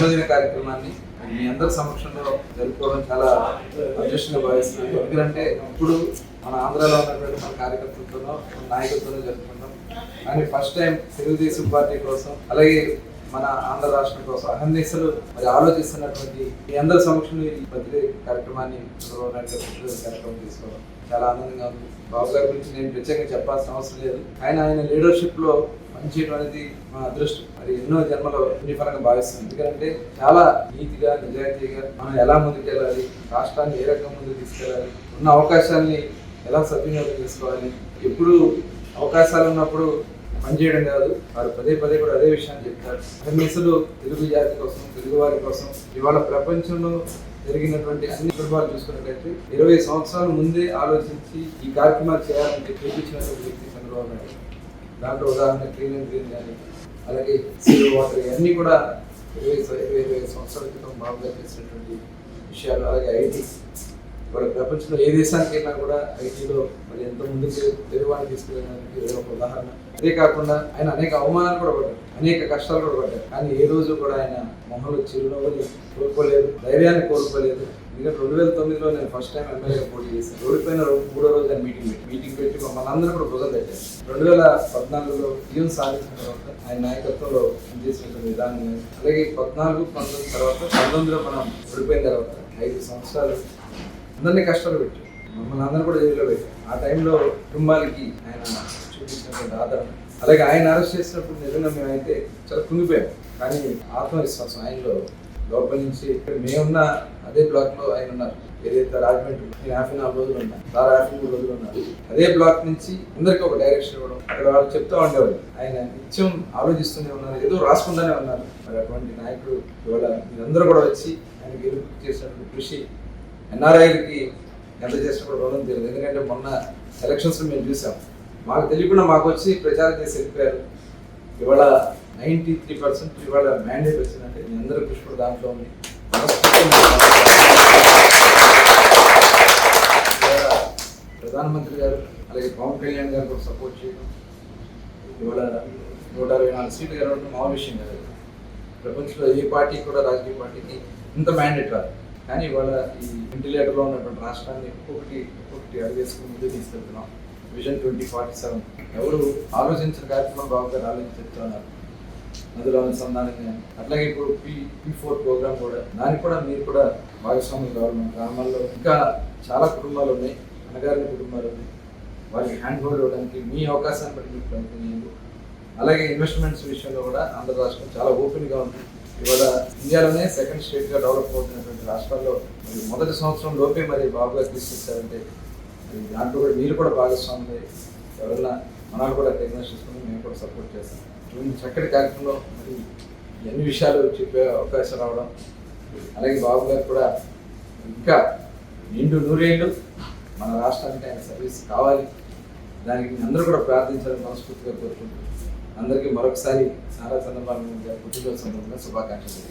జన్మదిన కార్యక్రమాన్ని మీ అందరి సమక్షంలో జరుపుకోవడం చాలా అదృష్టంగా భావిస్తున్నాను. ఎందుకంటే ఇప్పుడు మన ఆంధ్రాలో ఉన్నటువంటి మన కార్యకర్తలతోనో మన నాయకులతోనో జరుపుకుంటాం. కానీ ఫస్ట్ టైం తెలుగుదేశం పార్టీ కోసం అలాగే మన ఆంధ్ర రాష్ట్రం కోసం అహర్నిశలు మరి ఆలోచిస్తున్నటువంటి మీ అందరి సమక్షంలో ఈ బర్త్డే కార్యక్రమాన్ని చంద్రబాబు నాయుడు గారు కార్యక్రమం తీసుకోవడం. చాలా ఆనందంగా ఉంది. బాబు గారి గురించి నేను ప్రత్యేకంగా చెప్పాల్సిన అవసరం లేదు. ఆయన ఆయన లీడర్షిప్లో పనిచేయడం మా అదృష్టం. మరి ఎన్నో జన్మలో పరంగా భావిస్తుంది ఎందుకంటే చాలా నీతిగా నిజాయితీగా మనం ఎలా ముందుకెళ్ళాలి రాష్ట్రాన్ని ఏ రకంగా ముందుకు తీసుకెళ్ళాలి ఉన్న అవకాశాన్ని ఎలా సద్వినియోగం చేసుకోవాలి ఎప్పుడు అవకాశాలు ఉన్నప్పుడు పనిచేయడం కాదు వారు పదే పదే కూడా అదే విషయాన్ని చెప్తారు. అసలు తెలుగు జాతి కోసం తెలుగు వారి కోసం ఇవాళ ప్రపంచంలో జరిగినటువంటి అన్ని సందర్భాలు చూసుకున్నట్లయితే ఇరవై సంవత్సరాల ముందే ఆలోచించి ఈ కార్యక్రమాలు చేయాలని చూపించినటువంటి వ్యక్తి చంద్రబాబు నాయుడు. దాంట్లో ఉదాహరణ క్లీన్ అండ్ గ్రీన్ కానీ అలాగే సిల్వర్ వాటర్ ఇవన్నీ కూడా ఇరవై ఇరవై ఇరవై సంవత్సరాల క్రితం బాబుగా చేసినటువంటి విషయాలు అలాగే ఐటీ. ఇప్పుడు ప్రపంచంలో ఏ దేశానికి వెళ్ళినా కూడా ఐటీలో మరి ఎంత ముందుకు తెలుగువాడిని తీసుకెళ్ళడానికి ఇది ఒక ఉదాహరణ. అదే కాకుండా ఆయన అనేక అవమానాలు కూడా పడ్డారు అనేక కష్టాలు కూడా పడ్డారు. కానీ ఏ రోజు కూడా ఆయన మొహంలో చిరునవ్వుని కోల్పోలేదు ధైర్యాన్ని కోల్పోలేదు. ఎందుకంటే రెండు వేల తొమ్మిదిలో నేను ఫస్ట్ టైం ఎమ్మెల్యేగా పోటీ చేశాను. ఓడిపోయిన పైన మూడో రోజు ఆయన మీటింగ్ పెట్టి మీటింగ్ పెట్టి మమ్మల్ని అందరూ కూడా భుజం పెట్టారు రెండు వేల పద్నాలుగులో విజయం సాధించిన తర్వాత ఆయన నాయకత్వంలో పనిచేసినటువంటి విధానం అలాగే పద్నాలుగు పంతొమ్మిది తర్వాత పంతొమ్మిదిలో మనం ఓడిపోయిన తర్వాత ఐదు సంవత్సరాలు అందరినీ కష్టాలు పెట్టారు. మమ్మల్ని అందరూ కూడా జైల్లో పెట్టారు. ఆ టైంలో కుటుంబాలకి ఆయన చూపించినటువంటి ఆదరణ అలాగే ఆయన అరెస్ట్ చేసినప్పుడు నిజంగా మేమైతే చాలా కుంగిపోయాం. కానీ ఆత్మవిశ్వాసం ఆయనలో లోపల నుంచి ఇక్కడ మేమున్న అదే బ్లాక్లో ఆయన ఉన్నారు. ఏదైతే రాజమండ్రి నేను యాభై నాలుగు రోజులు ఉన్నా. సార్ యాభై మూడు రోజులు ఉన్నారు. అదే బ్లాక్ నుంచి అందరికీ ఒక డైరెక్షన్ ఇవ్వడం. అక్కడ వాళ్ళు చెప్తూ ఉండేవాడు ఆయన నిత్యం ఆలోచిస్తూనే ఉన్నారు ఏదో రాసుకుంటూనే ఉన్నారు. మరి అటువంటి నాయకుడు ఇవాళ మీరందరూ కూడా వచ్చి ఆయన గెలుపు చేసినటువంటి కృషి ఎన్ఆర్ఐలకి ఎంత చేసినా కూడా రుణం తెలియదు ఎందుకంటే మొన్న ఎలక్షన్స్ మేము చూసాం. మాకు తెలియకుండా మాకు వచ్చి ప్రచారం చేసి వెళ్ళిపోయారు. ఇవాళ నైంటీ త్రీ పర్సెంట్ ఇవాళ మ్యాండేట్ వచ్చిందంటే మీ అందరూ కృషి దాంట్లో ఉంది. ప్రధానమంత్రి గారు అలాగే పవన్ కళ్యాణ్ గారు కూడా సపోర్ట్ చేయడం. ఇవాళ నూట అరవై నాలుగు సీట్లు గెలవడం మామూలు విషయం కాదు. ప్రపంచంలో ఏ పార్టీ కూడా రాజకీయ పార్టీకి ఇంత మ్యాండేట్ రాదు. కానీ ఇవాళ ఈ వెంటిలేటర్లో ఉన్నటువంటి రాష్ట్రాన్ని ఒక్కొక్కటి ఒక్కొక్కటి అడిగేసుకుని ముందుకు తీసుకెళ్తున్నాం. విజన్ ట్వంటీ ఫార్టీ సెవెన్ ఎవరు ఆలోచించిన కార్యక్రమం బాబు గారు ఆలోచించి చెప్తున్నారు. అందులో అనుసంధానం కానీ అట్లాగే ఇప్పుడు పి పి ఫోర్ ప్రోగ్రామ్ కూడా దానికి కూడా మీరు కూడా భాగస్వామ్యం కావాలి. మన గ్రామాల్లో ఇంకా చాలా కుటుంబాలు ఉన్నాయి. అనగారిన కుటుంబాలు ఉన్నాయి. వారికి హ్యాండ్ హోల్డ్ ఇవ్వడానికి మీ అవకాశాన్ని బట్టి మీకు ప్రయత్నం చేయండి అలాగే ఇన్వెస్ట్మెంట్స్ విషయంలో కూడా ఆంధ్ర రాష్ట్రం చాలా ఓపెన్గా ఉంది. ఇవాళ ఇండియాలోనే సెకండ్ స్టేట్గా డెవలప్ అవుతున్నటువంటి రాష్ట్రాల్లో మరి మొదటి సంవత్సరం లోపే మరి బాబుగా తీసుకొచ్చారంటే దాంట్లో కూడా మీరు కూడా భాగస్వామి ఎవరైనా మనల్ని కూడా టెక్నాలజీ చేసుకుని మేము కూడా సపోర్ట్ చేస్తాం. ఇటువంటి చక్కటి కార్యక్రమంలో మరి ఎన్ని విషయాలు చెప్పే అవకాశం రావడం అలాగే బాబు గారు కూడా ఇంకా నిండు నూరేళ్ళు మన రాష్ట్రానికి ఆయన సర్వీస్ కావాలి. దానికి అందరూ కూడా ప్రార్థించాలని మనస్ఫూర్తిగా కోరుకుంటున్నాం. అందరికీ మరొకసారి సారా చంద్రబాబు గారి పుట్టినరోజు సందర్భంగా శుభాకాంక్షలు